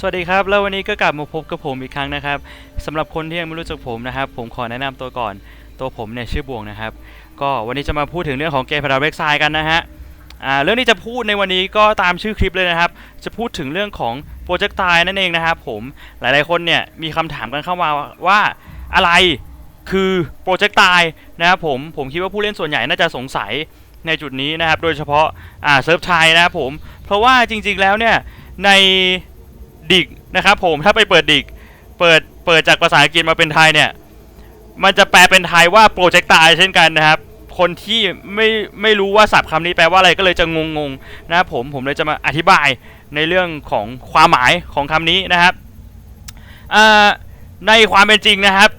สวัสดีครับ แล้ววันนี้ก็กลับมาพบกับผมอีกครั้งนะครับสำหรับคนที่ยังไม่รู้จักผมนะครับ ผมขอแนะนำตัวก่อนตัวผมเนี่ยชื่อบวงนะครับ ก็วันนี้จะมาพูดถึงเรื่องของเกมพาราเว็กไซกันนะฮะเรื่องที่จะพูดในวันนี้ก็ตามชื่อคลิปเลยนะครับ จะพูดถึงเรื่องของโปรเจกต์ตายนั่นเองนะครับผมหลายๆคนเนี่ยมีคำถามกันเข้ามาว่าอะไรคือโปรเจกต์ตายนะครับผมผมคิดว่าผู้เล่นส่วนใหญ่น่าจะสงสัยในจุดนี้นะครับ โดยเฉพาะอ่าเซิร์ฟไทยนะครับผมเพราะว่าจริงๆแล้วเนี่ยใน ดิกนะครับผมถ้าไปเปิดดิกเปิดเปิดจากภาษาอังกฤษมาเป็นไทยเนี่ยมันจะแปลเป็นไทยว่าโปรเจกต์ตายเช่นกันนะครับ คนที่ไม่ไม่รู้ว่าศัพท์คำนี้แปลว่าอะไรก็เลยจะงงๆนะครับผมผมเลยจะมาอธิบายในเรื่องของความหมายของคำนี้นะครับในความเป็นจริงนะครับ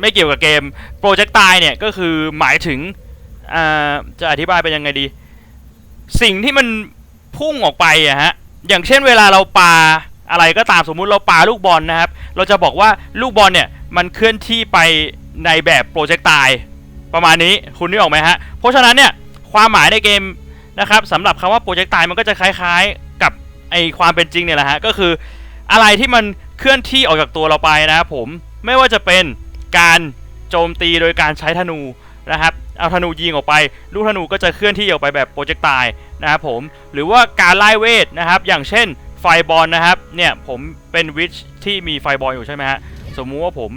ไม่เกี่ยวกับเกมโปรเจกต์ตายเนี่ยก็คือหมายถึงจะอธิบายเป็นยังไงดี สิ่งที่มันพุ่งออกไปอะฮะอย่างเช่นเวลาเราปา อะไรก็ตามสมมุติเราปาลูกบอลนะครับ เราจะบอกว่าลูกบอลเนี่ยมันเคลื่อนที่ไปในแบบโปรเจกต์ตายประมาณนี้คุณนึกออกไหมฮะ เพราะฉะนั้นเนี่ยความหมายในเกมนะครับสำหรับคำว่าโปรเจกต์ตายมันก็จะคล้ายๆกับไอความเป็นจริงเนี่ยแหละฮะก็คืออะไรที่มันเคลื่อนที่ออกจากตัวเราไปนะครับผมไม่ว่าจะเป็นการโจมตีโดยการใช้ธนูนะครับเอาธนูยิงออกไป ลูกธนูก็จะเคลื่อนที่ออกไปแบบโปรเจกต์ตายนะครับผมหรือว่าการไล่เวทนะครับอย่างเช่น ไฟบอลนะครับ เนี่ยผมเป็นวิชที่มีไฟบอลอยู่ใช่ไหมฮะ สมมุติว่าผม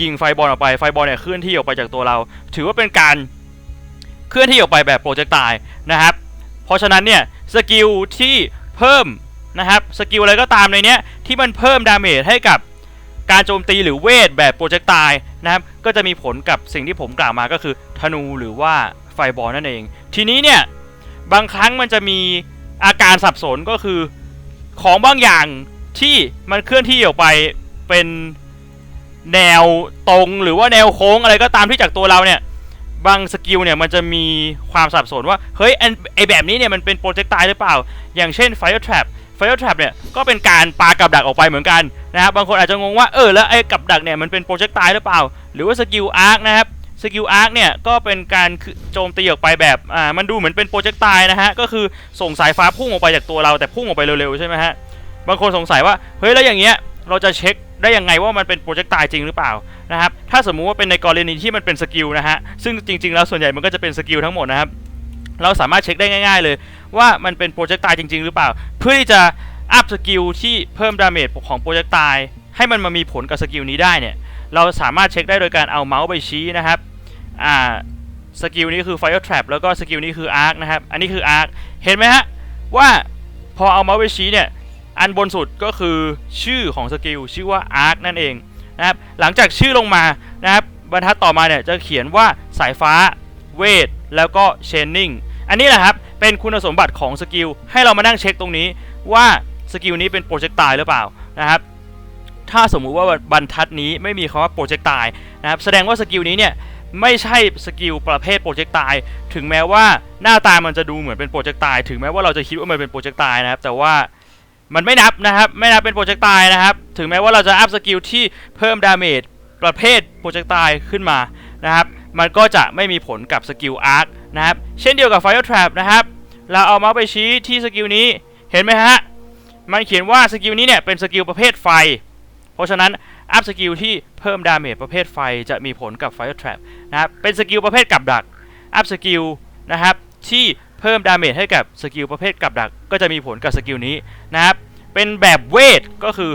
ยิงไฟบอลออกไป ไฟบอลเนี่ยเคลื่อนที่ออกไปจากตัวเรา ถือว่าเป็นการเคลื่อนที่ออกไปแบบโปรเจกต์ตายนะครับ เพราะฉะนั้นเนี่ยสกิลที่เพิ่มนะครับสกิลอะไรก็ตามในเนี้ยที่มันเพิ่มดาเมจให้กับการโจมตีหรือเวทแบบโปรเจกต์ตายนะครับ ก็จะมีผลกับสิ่งที่ผมกล่าวมาก็คือธนูหรือว่าไฟบอลนั่นเอง ทีนี้เนี่ยบางครั้งมันจะมีอาการสับสนก็คือ ของบางอย่างที่มันเคลื่อนที่ออกไปเป็นแนวตรงหรือว่าแนวโค้งอะไรก็ตามที่จากตัวเราเนี่ย บางสกิลเนี่ยมันจะมีความสับสนว่า เฮ้ยไอแบบนี้เนี่ยมันเป็นโปรเจกต์ตายหรือเปล่า อย่างเช่น Fire Trap Fire Trap เนี่ยก็เป็นการปากับดักออกไปเหมือนกันนะครับบางคนอาจจะงงว่าเออแล้วไอ้กับดักเนี่ยมันเป็นโปรเจกต์ตายหรือเปล่า หรือว่าสกิลอาร์คนะครับ สกิลอาร์คเนี่ยก็เป็นการโจมตีออกไปแบบอ่ามันดูเหมือนเป็นโปรเจกต์ตายนะฮะก็คือส่งสายฟ้าพุ่งออกไปจากตัวเราแต่พุ่งออกไปเร็วๆใช่ไหมฮะบางคนสงสัยว่าเฮ้ยแล้วอย่างเงี้ยเราจะเช็คได้ยังไงว่ามันเป็นโปรเจกต์ตายจริงหรือเปล่านะครับถ้าสมมุติว่าเป็นในกรณีที่มันเป็นสกิลนะฮะซึ่งจริงๆแล้วส่วนใหญ่มันก็จะเป็นสกิลทั้งหมดนะครับเราสามารถเช็คได้ง่าย ๆ เลย ว่ามันเป็นโปรเจกต์ตายจริง ๆ หรือเปล่า เพื่อที่จะอัพสกิลที่เพิ่มดาเมจของโปรเจกต์ตายให้มันมามีผลกับสกิลนี้ได้เนี่ย เราสามารถเช็คได้โดยการเอาเมาส์ไปชี้นะครับอ่าสกิลนี้คือ Fire Trap แล้วก็สกิลนี้คือ Arc นะครับ อันนี้คือ Arc เห็นไหมฮะ ว่าพอเอาเมาส์ไปชี้เนี่ย อันบนสุดก็คือชื่อของสกิลชื่อว่า Arc นั่นเองนะครับ หลังจากชื่อลงมานะครับ บรรทัดต่อมาเนี่ยจะเขียนว่าสายฟ้า เวท แล้วก็ Chaining อันนี้แหละครับ เป็นคุณสมบัติของสกิล ให้เรามานั่งเช็คตรงนี้ว่าสกิลนี้เป็นโปรเจกต์ตายหรือเปล่านะครับ ถ้าสมมุติว่าบรรทัดนี้ไม่มีคำว่าโปรเจกต์ตายนะครับแสดงว่าสกิลนี้เนี่ยไม่ใช่สกิลประเภทโปรเจกต์ตาย ถึงแม้ว่าหน้าตามันจะดูเหมือนเป็นโปรเจกต์ตาย ถึงแม้ว่าเราจะคิดว่ามันเป็นโปรเจกต์ตายนะครับ แต่ว่ามันไม่นับนะครับ ไม่นับเป็นโปรเจกต์ตายนะครับ ถึงแม้ว่าเราจะอัพสกิลที่เพิ่มดาเมจประเภทโปรเจกต์ตายขึ้นมานะครับ มันก็จะไม่มีผลกับสกิลอาร์คนะครับ เช่นเดียวกับ Fire Trap นะครับ เราเอาเมาส์ไปชี้ที่สกิลนี้ เห็นไหมฮะ มันเขียนว่าสกิลนี้เนี่ยเป็นสกิลประเภทไฟ เพราะฉะนั้นอัพสกิลที่เพิ่มดาเมจประเภทไฟจะมีผลกับ Fire Trap นะครับเป็นสกิลประเภทกับดักอัพสกิลนะครับที่เพิ่มดาเมจให้กับสกิลประเภทกับดักก็จะมีผลกับสกิลนี้นะครับเป็นแบบเวทก็คือ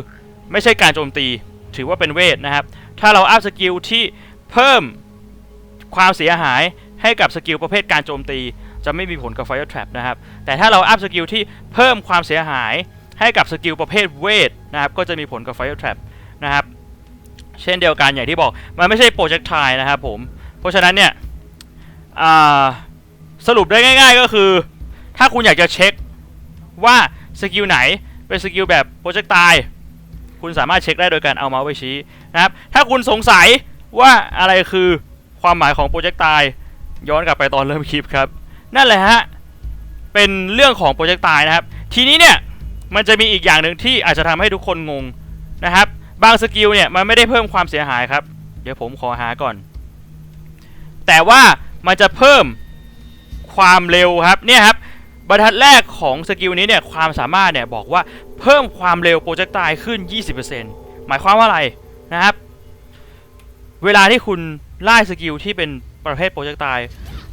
ไม่ใช่การโจมตีถือว่าเป็นเวทนะครับถ้าเราอัพสกิลที่เพิ่มความเสียหายให้กับสกิลประเภทการโจมตี จะไม่มีผลกับ Fire Trap นะครับแต่ถ้าเราอัพสกิลที่เพิ่มความเสียหายให้กับสกิลประเภทเวทนะครับก็จะมีผลกับ Fire Trap นะครับ เช่นเดียวกันอย่างที่บอกมันไม่ใช่โปรเจกต์ไทนะครับผม เพราะฉะนั้นเนี่ยสรุปได้ง่าย ๆก็คือ ถ้าคุณอยากจะเช็คว่าสกิลไหนเป็นสกิลแบบโปรเจกต์ตายคุณสามารถเช็คได้โดยการเอาเมาส์ไปชี้นะครับ ถ้าคุณสงสัยว่าอะไรคือความหมายของโปรเจกต์ตายย้อนกลับไปตอนเริ่มคลิปครับ นั่นแหละฮะ เป็นเรื่องของโปรเจกต์ตายนะครับ ทีนี้เนี่ย มันจะมีอีกอย่างหนึ่งที่อาจจะทำให้ทุกคนงงนะครับ บางสกิลเนี่ยมันไม่ได้เพิ่มความเสียหายครับ เดี๋ยวผมขอหาก่อน แต่ว่ามันจะเพิ่มความเร็วครับเนี่ยครับบรรทัดแรกของสกิลนี้เนี่ยความสามารถเนี่ยบอกว่าเพิ่มความเร็วโปรเจกต์ตายขึ้น 20%หมายความว่าอะไรนะครับ เวลาที่คุณไล่สกิลที่เป็นประเภทโปรเจกต์ตาย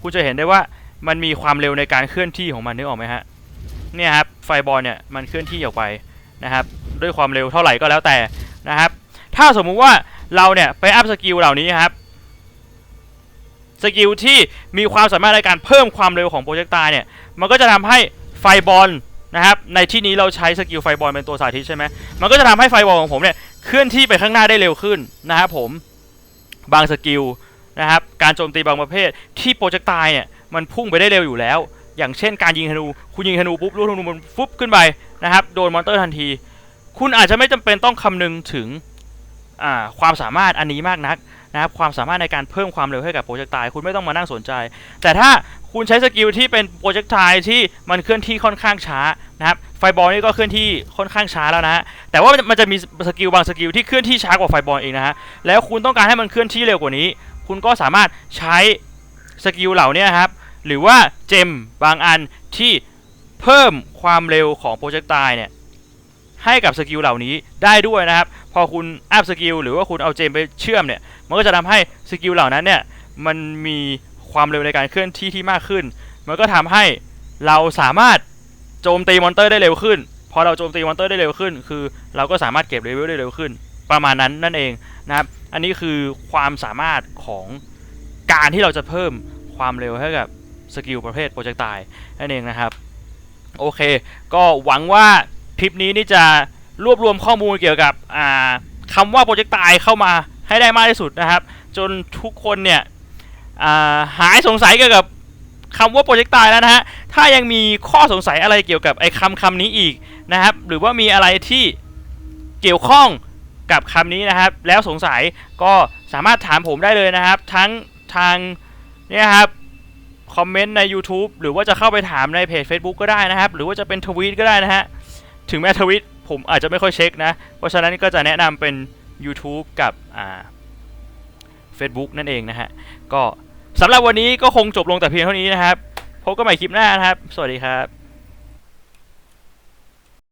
คุณจะเห็นได้ว่ามันมีความเร็วในการเคลื่อนที่ของมันนึกออกไหมฮะเนี่ยครับไฟบอลเนี่ยมันเคลื่อนที่ออกไปนะครับด้วยความเร็วเท่าไหร่ก็แล้วแต่ ถ้าสมมุติว่าเราเนี่ยไปอัพสกิลเหล่านี้ครับสกิลที่มีความสามารถในการเพิ่มความเร็วของโปรเจกต์ตายเนี่ยมันก็จะทำให้ไฟบอลนะครับในที่นี้เราใช้สกิลไฟบอลเป็นตัวสาธิตใช่ไหมมันก็จะทำให้ไฟบอลของผมเนี่ยเคลื่อนที่ไปข้างหน้าได้เร็วขึ้นนะครับผมบางสกิลนะครับการโจมตีบางประเภทที่โปรเจกต์ตายเนี่ยมันพุ่งไปได้เร็วอยู่แล้ว อย่างเช่นการยิงธนูคุณยิงธนูปุ๊บลูกธนูมันฟุบขึ้นไปนะครับโดนมอนเตอร์ทันที คุณอาจจะไม่จำเป็นต้องคำนึงถึง ความสามารถอันนี้มากนักนะครับความสามารถในการเพิ่มความเร็วให้กับโปรเจกต์ตายคุณไม่ต้องมานั่งสนใจ แต่ถ้าคุณใช้สกิลที่เป็นโปรเจกต์ไทที่มันเคลื่อนที่ค่อนข้างช้านะครับไฟบอลนี่ก็เคลื่อนที่ค่อนข้างช้าแล้วนะฮะแต่ว่ามันจะมีสกิลบางสกิลที่เคลื่อนที่ช้ากว่าไฟบอลเองนะฮะแล้วคุณต้องการให้มันเคลื่อนที่เร็วกว่านี้ คุณก็สามารถใช้สกิลเหล่านี้ครับหรือว่าเจมบางอันที่เพิ่มความเร็วของโปรเจกต์ไทเนี่ย ให้กับสกิลเหล่านี้ได้ด้วยนะครับ พอคุณอัพสกิลหรือว่าคุณเอาเจมไปเชื่อมเนี่ย มันก็จะทำให้สกิลเหล่านั้นเนี่ย มันมีความเร็วในการเคลื่อนที่ที่มากขึ้น มันก็ทำให้เราสามารถโจมตีมอนเตอร์ได้เร็วขึ้น พอเราโจมตีมอนเตอร์ได้เร็วขึ้น คือ เราก็สามารถเก็บเลเวลได้เร็วขึ้น ประมาณนั้นนั่นเองนะครับ อันนี้คือความสามารถของการที่เราจะเพิ่มความเร็วให้กับสกิลประเภทโปรเจกต์ตายนั่นเองนะครับ โอเค ก็หวังว่า คลิปนี้นี่จะรวบรวมข้อมูลเกี่ยวกับคำว่าโปรเจกต์ตายเข้ามาให้ได้มากที่สุดนะครับ จนทุกคนเนี่ยหายสงสัยเกี่ยวกับคำว่าโปรเจกต์ตายแล้วนะฮะถ้ายังมีข้อสงสัยอะไรเกี่ยวกับไอ้คำคำนี้อีกนะครับ หรือว่ามีอะไรที่เกี่ยวข้องกับคำนี้นะครับ แล้วสงสัยก็สามารถถามผมได้เลยนะครับ ทั้งทางเนี่ยครับคอมเมนต์ใน YouTube หรือว่าจะเข้าไปถามในเพจ Facebook ก็ได้นะครับ หรือว่าจะเป็นทวีตก็ได้นะฮะ ถึงแม้ทวิตผมอาจจะไม่ค่อยเช็คนะ เพราะฉะนั้นก็จะแนะนำเป็น YouTube กับอ่า Facebook นั่นเองนะฮะ ก็สำหรับวันนี้ก็คงจบลงแต่เพียงเท่านี้นะครับ พบกันใหม่คลิปหน้านะครับ สวัสดีครับ